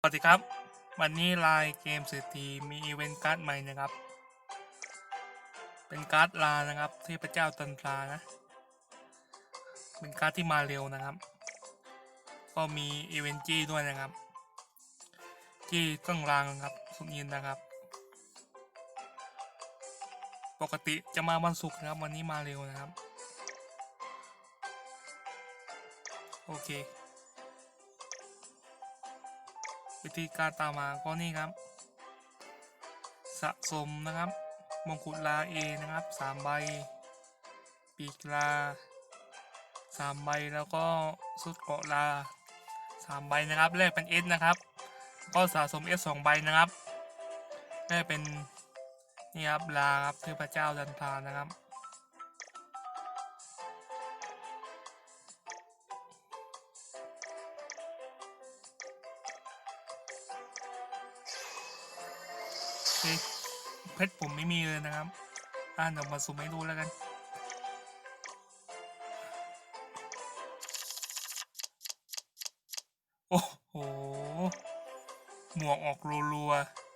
สวัสดีครับ วันนี้ไลน์เกมเศรษฐีมีอีเวนต์การ์ดใหม่นะครับ เป็นการ์ดลานะครับเทพเจ้าตันตรานะ เป็นการ์ดที่มาเร็วนะครับ ก็มีอีเวนต์จี้ด้วยนะครับ จี้เครื่องรางนะครับสุนินนะครับ ปกติจะมาวันศุกร์นะครับ วันนี้มาเร็วนะครับ โอเค วิธีการตามมาก็นี่ครับ สะสมนะครับมงกุฎลาเอนะครับสามใบ ปีกลาสามใบแล้วก็สุดเกาะลาสามใบนะครับแรกเป็นเอสนะครับ ก็สะสมเอสสองใบนะครับได้เป็นนี่ครับลาครับเทพเจ้าดันพานนะครับ โอเพชรผมไม่มีเลยนะครับ อ่านออกมาสุ่มให้ดูแล้วกันโอ้โห หมวกออกรัวๆ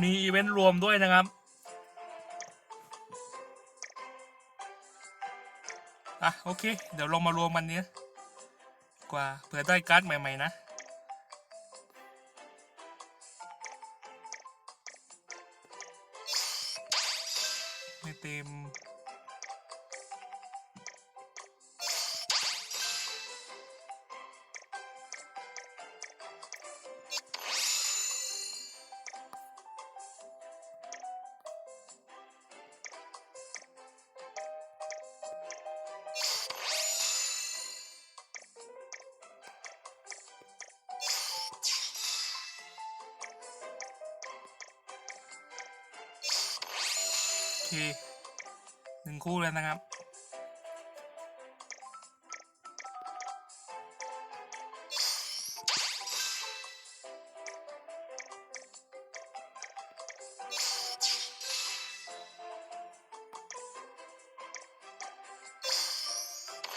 มีอีเวนต์รวมด้วยนะครับ อะโอเค เดี๋ยวลงมารวมมันเนี้ยกว่าเผื่อได้การ์ดใหม่ ๆ นะ ไม่เต็ม คหนึ่งคู่แล้วนะครับ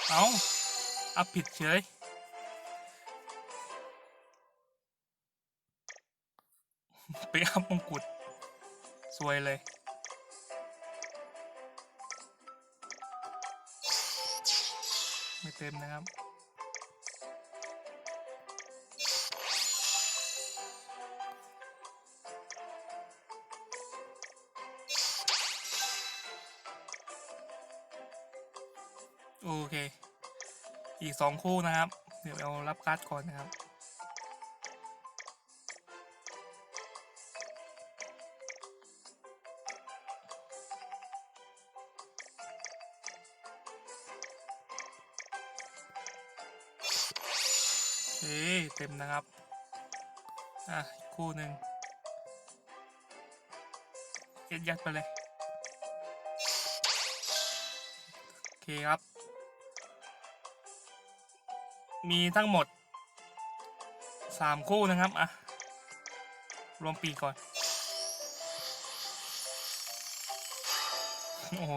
เอาอัพผิดเฉยไปอัพมงกุฎสวยเลย ไม่เต็มนะครับ โอเค อีกสองคู่นะครับ เดี๋ยวเอารับการ์ดก่อนนะครับ เคเต็มนะครับ อะอคู่หนึ่งเอ็ดยัดไปเลย โอเคครับ มีทั้งหมดสามคู่นะครับ อะ รวมปีก่อน โอ้โห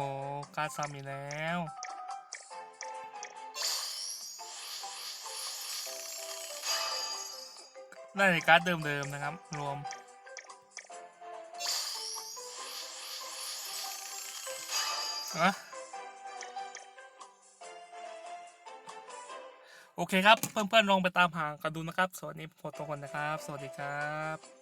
การซ้ำอีกแล้ว ได้ในการ์ดเดิมๆนะครับ รวมอะโอเคครับ เพื่อนๆลองไปตามหากันดูนะครับ สวัสดีผมทุกคนนะครับ สวัสดีครับ